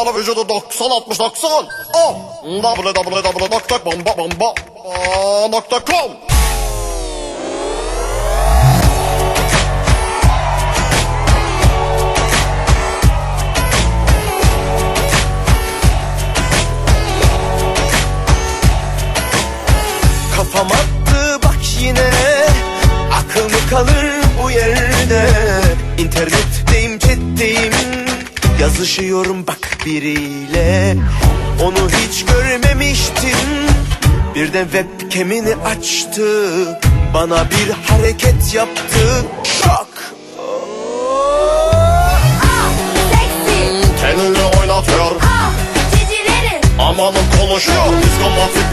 Kilolu vücudu 90 60 90 Oh www.bombabomba.com Kafam attı bak yine. Akıl mı kalır bu yerde chatteyim Yazışıyorum bak biriyle. Onu hiç görmemiştim. Birden webcam'ini açtı. Bana bir hareket yaptı. Şok Seksi, Kendini oynatıyor. Ah, cicileri Amanın konuşuyor. Diskomatik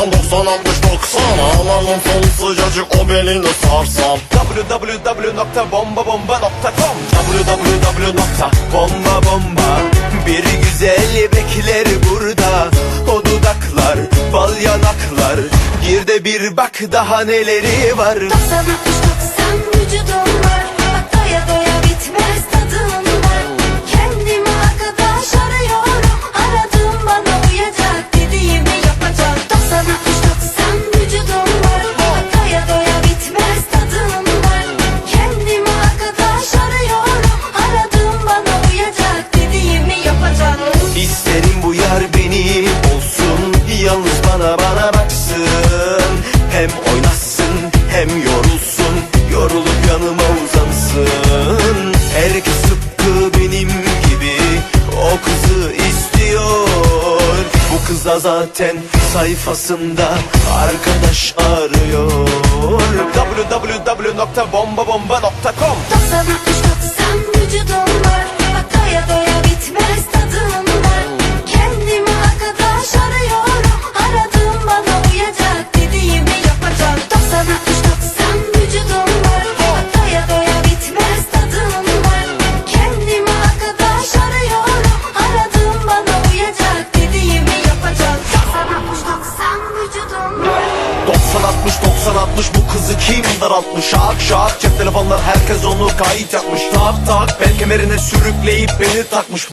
vücudu tam 90 60 90 Amanın son sıcacık o belini sarsam. Www.bombabomba.com www.bombabomba Bir güzel bekler burada. O dudaklar, bal yanaklar. Gir de bir bak daha neleri var. 90 60 90 vücudum olsun. Yalnız bana bana baksın. Hem oynasın hem yorulsun. Yorulup yanıma uzansın. Herkes tıpkı benim gibi O kızı istiyor. Bu kız da zaten sayfasında Arkadaş arıyor. Www.bombabomba.com 90 90 60 90 60 bu kızı kim daraltmış? Şak şak cep telefonlar herkes onu kayıt yapmış. Tak tak bel kemerine sürükleyip beni takmış